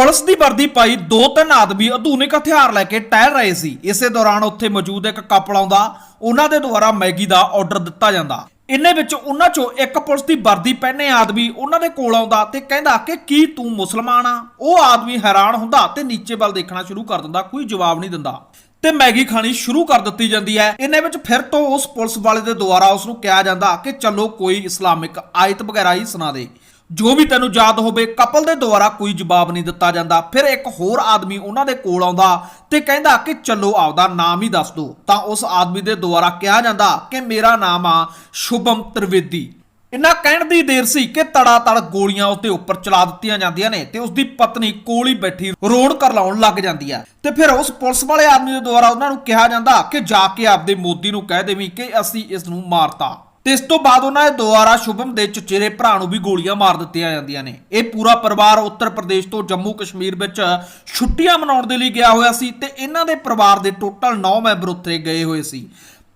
Police ਦੀ ਵਰਦੀ ਪਾਈ ਦੋ ਤਿੰਨ ਆਦਮੀ ਆਧੁਨਿਕ ਹਥਿਆਰ ਲੈ ਕੇ ਟਹਿਲ ਰਹੇ ਸੀ। ਇਸੇ ਦੌਰਾਨ ਉੱਥੇ ਮੌਜੂਦ ਇੱਕ ਕਪਲ ਆਉਂਦਾ ਉਹਨਾਂ ਦੇ ਦੁਆਰਾ ਮੈਗੀ ਦਾ ਆਰਡਰ ਦਿੱਤਾ ਜਾਂਦਾ। ਇੰਨੇ ਵਿੱਚ ਉਹਨਾਂ ਚੋਂ ਇੱਕ ਪੁਲਿਸ ਦੀ ਵਰਦੀ ਪਹਿਨੇ ਆਦਮੀ ਉਹਨਾਂ ਦੇ ਕੋਲ ਆਉਂਦਾ ਤੇ ਕਹਿੰਦਾ ਕਿ ਕੀ ਤੂੰ ਮੁਸਲਮਾਨ ਆ? ਉਹ ਆਦਮੀ ਹੈਰਾਨ ਹੁੰਦਾ ਤੇ ਨੀਚੇ ਵੱਲ ਦੇਖਣਾ ਸ਼ੁਰੂ ਕਰ ਦਿੰਦਾ, ਕੋਈ ਜਵਾਬ ਨਹੀਂ ਦਿੰਦਾ। ਤੇ ਮੈਗੀ ਖਾਣੀ ਸ਼ੁਰੂ ਕਰ ਦਿੱਤੀ ਜਾਂਦੀ ਹੈ। ਇੰਨੇ ਵਿੱਚ ਫਿਰ ਤੋਂ ਉਸ ਪੁਲਿਸ ਵਾਲੇ ਦੇ ਦੁਆਰਾ ਉਸ ਨੂੰ ਕਿਹਾ ਜਾਂਦਾ ਕਿ ਚਲੋ ਕੋਈ ਇਸਲਾਮਿਕ ਆਇਤ ਵਗੈਰਾ ਹੀ ਸੁਣਾ ਦੇ। ਜੋ ਵੀ ਤੈਨੂੰ ਯਾਦ ਹੋਵੇ, ਕਪਲ ਦੇ ਦੁਆਰਾ ਕੋਈ ਜਵਾਬ ਨਹੀਂ ਦਿੱਤਾ ਜਾਂਦਾ। ਫਿਰ ਇੱਕ ਹੋਰ ਆਦਮੀ ਉਹਨਾਂ ਦੇ ਕੋਲ ਆਉਂਦਾ ਤੇ ਕਹਿੰਦਾ ਕਿ ਚਲੋ ਆਪਦਾ ਨਾਮ ਹੀ ਦੱਸ ਦਿਓ ਤਾਂ ਉਸ ਆਦਮੀ ਦੇ ਦੁਆਰਾ ਕਿਹਾ ਜਾਂਦਾ ਕਿ ਮੇਰਾ ਨਾਮ ਆ ਸ਼ੁਭਮ ਤ੍ਰਿਵੇਦੀ। ਇੰਨਾ ਕਹਿਣ ਦੀ ਦੇਰ ਸੀ ਕਿ ਤੜਾ ਤੜ ਗੋਲੀਆਂ ਉਸਦੇ ਉੱਪਰ ਚਲਾ ਦਿੱਤੀਆਂ ਜਾਂਦੀਆਂ ਨੇ ਤੇ ਉਸਦੀ ਪਤਨੀ ਕੋਲ ਹੀ ਬੈਠੀ ਰੋਣ ਕਰ ਲਾਉਣ ਲੱਗ ਜਾਂਦੀ ਹੈ। ਤੇ ਫਿਰ ਉਸ ਪੁਲਿਸ ਵਾਲੇ ਆਦਮੀ ਦੇ ਦੁਆਰਾ ਉਹਨਾਂ ਨੂੰ ਕਿਹਾ ਜਾਂਦਾ ਕਿ ਜਾ ਕੇ ਆਪਦੇ ਮੋਦੀ ਨੂੰ ਕਹਿ ਦੇਵੀ ਕਿ ਅਸੀਂ ਇਸ ਨੂੰ ਮਾਰਤਾ। ਤੇ ਇਸ ਤੋਂ ਬਾਅਦ ਉਹਨਾਂ ਦੇ ਦੁਆਰਾ ਸ਼ੁਭਮ ਦੇ ਚਚੇਰੇ ਭਰਾ ਨੂੰ ਵੀ ਗੋਲੀਆਂ ਮਾਰ ਦਿੱਤੀਆਂ ਜਾਂਦੀਆਂ ਨੇ। ਇਹ ਪੂਰਾ ਪਰਿਵਾਰ ਉੱਤਰ ਪ੍ਰਦੇਸ਼ ਤੋਂ ਜੰਮੂ ਕਸ਼ਮੀਰ ਵਿੱਚ ਛੁੱਟੀਆਂ ਮਨਾਉਣ ਦੇ ਲਈ ਗਿਆ ਹੋਇਆ ਸੀ ਤੇ ਇਹਨਾਂ ਦੇ ਪਰਿਵਾਰ ਦੇ ਟੋਟਲ 9 ਮੈਂਬਰ ਉੱਥੇ ਗਏ ਹੋਏ ਸੀ।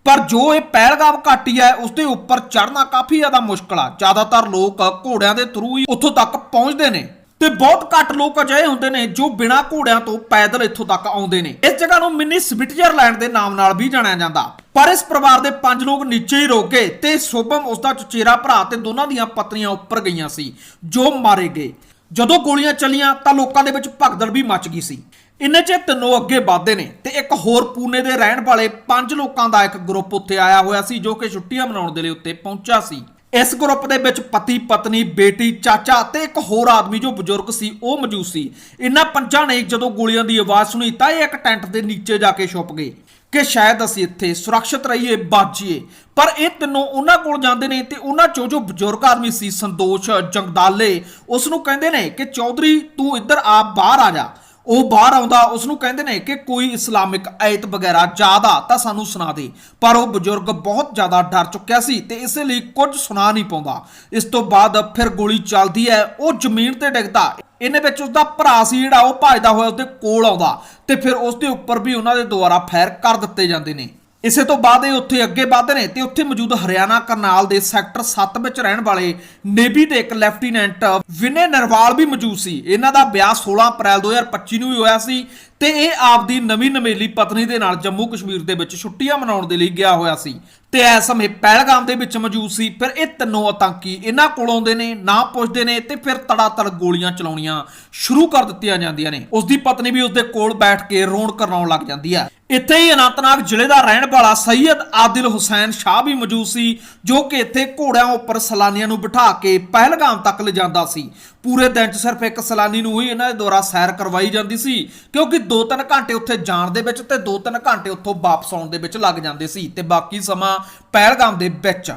ਪਰ ਜੋ ਇਹ ਪਹਿਲਗਾਮ ਘਾਟੀ ਹੈ, ਉਸ ਦੇ ਉੱਪਰ ਚੜ੍ਹਨਾ ਕਾਫੀ ਜ਼ਿਆਦਾ ਮੁਸ਼ਕਲ ਆ। ਜ਼ਿਆਦਾਤਰ ਲੋਕ ਘੋੜਿਆਂ ਦੇ ਥਰੂ ਹੀ ਉੱਥੋਂ ਤੱਕ ਪਹੁੰਚਦੇ ਨੇ ਤੇ ਬਹੁਤ ਘੱਟ ਲੋਕ ਅਜਿਹੇ ਹੁੰਦੇ ਨੇ ਜੋ ਬਿਨਾਂ ਘੋੜਿਆਂ ਤੋਂ ਪੈਦਲ ਇੱਥੋਂ ਤੱਕ ਆਉਂਦੇ ਨੇ। ਇਸ ਜਗ੍ਹਾ ਨੂੰ ਮਿੰਨੀ ਸਵਿਟਜ਼ਰਲੈਂਡ ਦੇ ਨਾਮ ਨਾਲ ਵੀ ਜਾਣਿਆ ਜਾਂਦਾ। ਪਰ ਇਸ ਪਰਿਵਾਰ ਦੇ ਪੰਜ ਲੋਕ ਨੀਚੇ ਹੀ ਰੋਕ ਗਏ ਤੇ ਸ਼ੋਭਮ ਉਸ ਦਾ ਚਚੇਰਾ ਭਰਾ ਤੇ ਦੋਨਾਂ ਦੀਆਂ ਪਤਨੀਆਂ ਉੱਪਰ ਗਈਆਂ ਸੀ, ਜੋ ਮਾਰੇ ਗਏ। ਜਦੋਂ ਗੋਲੀਆਂ ਚੱਲੀਆਂ ਤਾਂ ਲੋਕਾਂ ਦੇ ਵਿੱਚ ਭਗਦੜ ਵੀ ਮਚ ਗਈ ਸੀ। ਇੰਨੇ ਚ ਤਿੰਨੋਂ ਅੱਗੇ ਵਧਦੇ ਨੇ ਤੇ ਇੱਕ ਹੋਰ ਪੂਨੇ ਦੇ ਰਹਿਣ ਵਾਲੇ ਪੰਜ ਲੋਕਾਂ ਦਾ ਇੱਕ ਗਰੁੱਪ ਉੱਥੇ ਆਇਆ ਹੋਇਆ ਸੀ, ਜੋ ਕਿ ਛੁੱਟੀਆਂ ਮਨਾਉਣ ਦੇ ਲਈ ਉੱਤੇ ਪਹੁੰਚਿਆ ਸੀ। ਇਸ ਗਰੁੱਪ ਦੇ ਵਿੱਚ ਪਤੀ, ਪਤਨੀ, ਬੇਟੀ, ਚਾਚਾ ਤੇ ਇੱਕ ਹੋਰ ਆਦਮੀ ਜੋ ਬਜ਼ੁਰਗ ਸੀ, ਉਹ ਮੌਜੂਦ ਸੀ। ਇਹਨਾਂ ਪੰਜਾਂ ਨੇ ਜਦੋਂ ਗੋਲੀਆਂ ਦੀ ਆਵਾਜ਼ ਸੁਣੀ ਤਾਂ ਇਹ ਇੱਕ ਟੈਂਟ ਦੇ ਨੀਚੇ ਜਾ ਕੇ ਛੁਪ ਗਏ। ਕਿ ਸ਼ਾਇਦ ਅਸੀਂ ਇੱਥੇ ਸੁਰੱਖਿਅਤ ਰਹੀਏ, ਬਾਜੀਏ। ਪਰ ਇਹ ਤਿੰਨੋਂ ਉਹਨਾਂ ਕੋਲ ਜਾਂਦੇ ਨੇ ਤੇ ਉਹਨਾਂ ਚੋਂ ਜੋ ਬਜ਼ੁਰਗ ਆਦਮੀ ਸੀ ਸੰਦੋਸ਼ ਜੰਗਦਾਲੇ ਉਸ ਨੂੰ ਕਹਿੰਦੇ ਨੇ ਕਿ, ਚੌਧਰੀ, ਤੂੰ ਇੱਧਰ ਆ, ਬਾਹਰ ਆ ਜਾ। ਉਹ ਬਾਹਰ ਆਉਂਦਾ ਉਸ ਨੂੰ ਕਹਿੰਦੇ ਨੇ ਕਿ, ਕੋਈ ਇਸਲਾਮਿਕ ਆਇਤ ਵਗੈਰਾ ਜ਼ਿਆਦਾ ਤਾਂ ਸਾਨੂੰ ਸੁਣਾ ਦੇ। ਪਰ ਉਹ ਬਜ਼ੁਰਗ ਬਹੁਤ ਜ਼ਿਆਦਾ ਡਰ ਚੁੱਕਿਆ ਸੀ ਤੇ ਇਸੇ ਲਈ ਕੁਝ ਸੁਣਾ ਨਹੀਂ ਪਾਉਂਦਾ। ਇਸ ਤੋਂ ਬਾਅਦ ਫਿਰ ਗੋਲੀ ਚੱਲਦੀ ਹੈ, ਉਹ ਜ਼ਮੀਨ ਤੇ ਡਿੱਗਦਾ। ਇਹਨੇ ਵਿੱਚ ਉਸਦਾ ਭਰਾ ਸੀ ਜਿਹੜਾ, ਉਹ ਭੱਜਦਾ ਹੋਇਆ ਉਸਦੇ ਕੋਲ ਆਉਂਦਾ ਤੇ ਫਿਰ ਉਸ ਦੇ ਉੱਪਰ ਵੀ ਉਹਨਾਂ ਦੇ ਦੁਆਰਾ ਫਾਇਰ ਕਰ ਦਿੱਤੇ ਜਾਂਦੇ ਨੇ। ਇਸੇ ਤੋਂ ਬਾਅਦ ਇਹ ਉੱਥੇ ਅੱਗੇ ਵਧਦੇ ਨੇ ਤੇ ਉੱਥੇ ਮੌਜੂਦ ਹਰਿਆਣਾ ਕਰਨਾਲ ਦੇ ਸੈਕਟਰ 7 ਵਿੱਚ ਰਹਿਣ ਵਾਲੇ ਨੇਵੀ ਦੇ ਇੱਕ ਲੈਫਟੀਨੈਂਟ ਵਿਨੇ ਨਰਵਾਲ ਵੀ ਮੌਜੂਦ ਸੀ। ਇਹਨਾਂ ਦਾ ਵਿਆਹ 16 ਅਪ੍ਰੈਲ 2025 ਨੂੰ ਹੀ ਹੋਇਆ ਸੀ ਤੇ ਇਹ ਆਪਦੀ ਨਵੀਂ ਨਵੇਲੀ ਪਤਨੀ ਦੇ ਨਾਲ ਜੰਮੂ ਕਸ਼ਮੀਰ ਦੇ ਵਿੱਚ ਛੁੱਟੀਆਂ ਮਨਾਉਣ ਦੇ ਲਈ ਗਿਆ ਹੋਇਆ ਸੀ। ਤੇ ਇਸ ਸਮੇਂ ਪਹਿਲਗਾਮ ਦੇ ਵਿੱਚ ਮੌਜੂਦ ਸੀ। ਫਿਰ ਇਹ ਤਿੰਨੋਂ ਆਤੰਕੀ ਇਹਨਾਂ ਕੋਲ ਆਉਂਦੇ ਨੇ, ਨਾ ਪੁੱਛਦੇ ਨੇ ਤੇ ਫਿਰ ਤੜਾ ਤੜ ਗੋਲੀਆਂ ਚਲਾਉਣੀਆਂ ਸ਼ੁਰੂ ਕਰ ਦਿੱਤੀਆਂ ਜਾਂਦੀਆਂ ਨੇ। ਉਸ ਦੀ ਪਤਨੀ ਵੀ ਉਸ ਦੇ ਕੋਲ ਬੈਠ ਕੇ ਰੋਣ ਕਰਨਾਉਣ ਲੱਗ ਜਾਂਦੀ ਹੈ। ਇੱਥੇ ਹੀ ਅਨੰਤਨਾਗ ਜ਼ਿਲ੍ਹੇ ਦਾ ਰਹਿਣ ਵਾਲਾ ਸੈਯਦ ਆਦਿਲ ਹੁਸੈਨ ਸ਼ਾਹ ਵੀ ਮੌਜੂਦ ਸੀ, ਜੋ ਕਿ ਇੱਥੇ ਘੋੜਿਆਂ ਉੱਪਰ ਸੈਲਾਨੀਆਂ ਨੂੰ ਬਿਠਾ ਕੇ ਪਹਿਲਗਾਮ ਤੱਕ ਲਿਜਾਂਦਾ ਸੀ। ਪੂਰੇ ਦਿਨ 'ਚ ਸਿਰਫ ਇੱਕ ਸੈਲਾਨੀ ਨੂੰ ਹੀ ਇਹਨਾਂ ਦੇ ਦੁਆਰਾ ਸੈਰ ਕਰਵਾਈ ਜਾਂਦੀ ਸੀ, ਕਿਉਂਕਿ 2-3 ਘੰਟੇ ਉੱਥੇ ਜਾਣ ਦੇ ਵਿੱਚ ਤੇ 2-3 ਘੰਟੇ ਉੱਥੋਂ ਵਾਪਸ ਆਉਣ ਦੇ ਵਿੱਚ ਲੱਗ ਜਾਂਦੇ ਸੀ ਤੇ ਬਾਕੀ ਸਮਾਂ ਪਹਿਲਗਾਮ ਦੇ ਵਿੱਚ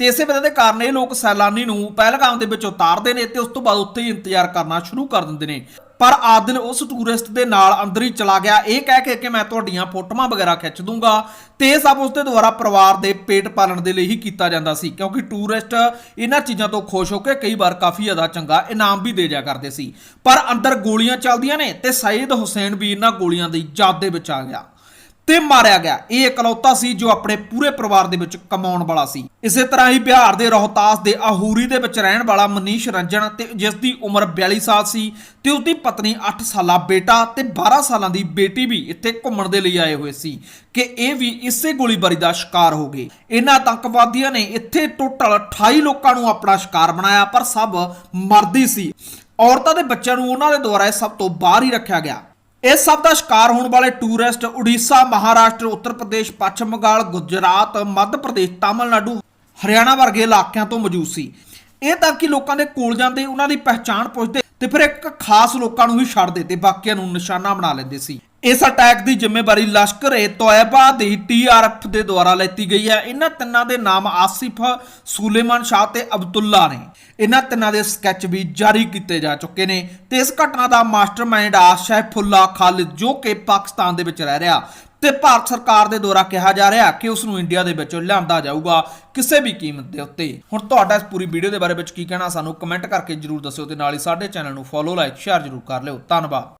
ਤੇ ਇਸੇ ਵਜ੍ਹਾ ਦੇ ਕਾਰਨ ਇਹ ਲੋਕ ਸੈਲਾਨੀ ਨੂੰ ਪਹਿਲਗਾਮ ਦੇ ਵਿੱਚ ਉਤਾਰਦੇ ਨੇ ਤੇ ਉਸ ਤੋਂ ਬਾਅਦ ਉੱਥੇ ਹੀ ਇੰਤਜ਼ਾਰ ਕਰਨਾ ਸ਼ੁਰੂ ਕਰ ਦਿੰਦੇ ਨੇ। ਪਰ ਆਦਿਲ ਉਸ ਟੂਰਿਸਟ ਦੇ ਨਾਲ ਅੰਦਰ ਹੀ ਚਲਾ ਗਿਆ। ਇਹ ਕਹਿ ਕੇ ਕਿ ਮੈਂ ਤੁਹਾਡੀਆਂ ਫੋਟੋਆਂ ਵਗੈਰਾ ਖਿੱਚ ਦੂੰਗਾ ਤੇ ਇਹ ਸਭ ਉਸ ਦੇ ਦੁਆਰਾ ਪਰਿਵਾਰ ਦੇ ਪੇਟ ਪਾਲਣ ਦੇ ਲਈ ਹੀ ਕੀਤਾ ਜਾਂਦਾ ਸੀ, ਕਿਉਂਕਿ ਟੂਰਿਸਟ ਇਹਨਾਂ ਚੀਜ਼ਾਂ ਤੋਂ ਖੁਸ਼ ਹੋ ਕੇ ਕਈ ਵਾਰ ਕਾਫੀ ਜ਼ਿਆਦਾ ਚੰਗਾ ਇਨਾਮ ਵੀ ਦੇ ਜਾ ਕਰਦੇ ਸੀ। ਪਰ ਅੰਦਰ ਗੋਲੀਆਂ ਚੱਲਦੀਆਂ ਨੇ ਤੇ ਸਈਦ ਹੁਸੈਨ ਵੀ ਇਹਨਾਂ ਗੋਲੀਆਂ ਦੀ ਯਾਦ ਦੇ ਵਿੱਚ ਆ ਗਿਆ। ਤੇ ਮਾਰਿਆ ਗਿਆ। ਇਹ ਇਕਲੌਤਾ ਸੀ ਜੋ ਆਪਣੇ ਪੂਰੇ ਪਰਿਵਾਰ ਦੇ ਵਿੱਚ ਕਮਾਉਣ ਵਾਲਾ ਸੀ। ਇਸੇ ਤਰ੍ਹਾਂ ਹੀ ਬਿਹਾਰ ਦੇ ਰੋਹਤਾਸ ਦੇ ਆਹੂਰੀ ਦੇ ਵਿੱਚ ਰਹਿਣ ਵਾਲਾ ਮਨੀਸ਼ ਰੰਜਨ ਤੇ ਜਿਸ ਦੀ ਉਮਰ 42 ਸਾਲ ਸੀ ਤੇ ਉਸ ਦੀ ਪਤਨੀ 8 ਸਾਲਾ ਬੇਟਾ ਤੇ 12 ਸਾਲਾਂ ਦੀ ਬੇਟੀ ਵੀ ਇੱਥੇ ਘੁੰਮਣ ਦੇ ਲਈ ਆਏ ਹੋਏ ਸੀ ਕਿ ਇਹ ਵੀ ਇਸੇ ਗੋਲੀਬਾਰੀ ਦਾ ਸ਼ਿਕਾਰ ਹੋ ਗਏ। ਇਹਨਾਂ ਆਤੰਕਵਾਦੀਆਂ ਨੇ ਇੱਥੇ ਟੋਟਲ 28 ਲੋਕਾਂ ਨੂੰ ਆਪਣਾ ਸ਼ਿਕਾਰ ਬਣਾਇਆ, ਪਰ ਸਭ ਮਰਦੀ ਸੀ। ਔਰਤਾਂ ਦੇ ਬੱਚਿਆਂ ਨੂੰ ਉਹਨਾਂ ਦੇ ਦੁਆਰਾ ਸਭ ਤੋਂ ਬਾਹਰ ਹੀ ਰੱਖਿਆ ਗਿਆ। ਇਸ ਸਭ ਦਾ ਸ਼ਿਕਾਰ ਹੋਣ ਵਾਲੇ ਟੂਰਿਸਟ ਉੜੀਸਾ, ਮਹਾਰਾਸ਼ਟਰ, ਉੱਤਰ ਪ੍ਰਦੇਸ਼, ਪੱਛਮ ਬੰਗਾਲ, ਗੁਜਰਾਤ, ਮੱਧ ਪ੍ਰਦੇਸ਼, ਤਾਮਿਲਨਾਡੂ, ਹਰਿਆਣਾ ਵਰਗੇ ਇਲਾਕਿਆਂ ਤੋਂ ਮੌਜੂਦ ਸੀ। ਇਹ ਤਾਂ ਕਿ ਲੋਕਾਂ ਦੇ ਕੋਲ ਜਾਂਦੇ, ਉਹਨਾਂ ਦੀ ਪਹਿਚਾਣ ਪੁੱਛਦੇ ਤੇ ਫਿਰ ਇੱਕ ਖਾਸ ਲੋਕਾਂ ਨੂੰ ਹੀ ਛੱਡਦੇ ਤੇ ਬਾਕੀਆਂ ਨੂੰ ਨਿਸ਼ਾਨਾ ਬਣਾ ਲੈਂਦੇ ਸੀ। ਇਸ ਅਟੈਕ ਦੀ ਜ਼ਿੰਮੇਵਾਰੀ ਲਸ਼ਕਰ ਏ ਤੋਇਬਾ ਦੀ ਟੀਆਰਐਫ ਦੇ ਦੁਆਰਾ ਲੈਤੀ ਗਈ ਹੈ। ਇਹਨਾਂ ਤਿੰਨਾਂ ਦੇ ਨਾਮ ਆਸਿਫ, ਸੁਲੇਮਾਨ ਸ਼ਾਹ ਤੇ ਅਬਦੁੱਲਾ ਨੇ। ਇਹਨਾਂ ਤਿੰਨਾਂ ਦੇ ਸਕੈਚ ਵੀ ਜਾਰੀ ਕੀਤੇ ਜਾ ਚੁੱਕੇ ਨੇ ਤੇ ਇਸ ਘਟਨਾ ਦਾ ਮਾਸਟਰਮਾਈਂਡ ਆ ਸ਼ੈਫੁੱਲਾ ਖਾਲਿਦ, ਜੋ ਕਿ ਪਾਕਿਸਤਾਨ ਦੇ ਵਿੱਚ ਰਹਿ ਰਿਹਾ। ਤੇ ਭਾਰਤ ਸਰਕਾਰ ਦੇ ਦੁਆਰਾ ਕਿਹਾ ਜਾ ਰਿਹਾ ਕਿ ਉਸ ਨੂੰ ਇੰਡੀਆ ਦੇ ਵਿੱਚ ਲਿਆਂਦਾ ਜਾਊਗਾ ਕਿਸੇ ਵੀ ਕੀਮਤ ਦੇ ਉੱਤੇ। ਹੁਣ ਤੁਹਾਡਾ ਇਸ ਪੂਰੀ ਵੀਡੀਓ ਦੇ ਬਾਰੇ ਵਿੱਚ ਕੀ ਕਹਿਣਾ, ਸਾਨੂੰ ਕਮੈਂਟ ਕਰਕੇ ਜਰੂਰ ਦੱਸਿਓ ਤੇ ਨਾਲ ਹੀ ਸਾਡੇ ਚੈਨਲ ਨੂੰ ਫੋਲੋ ਲਾਈਕ ਸ਼ੇਅਰ ਜਰੂਰ ਕਰ ਲਿਓ। ਧੰਨਵਾਦ।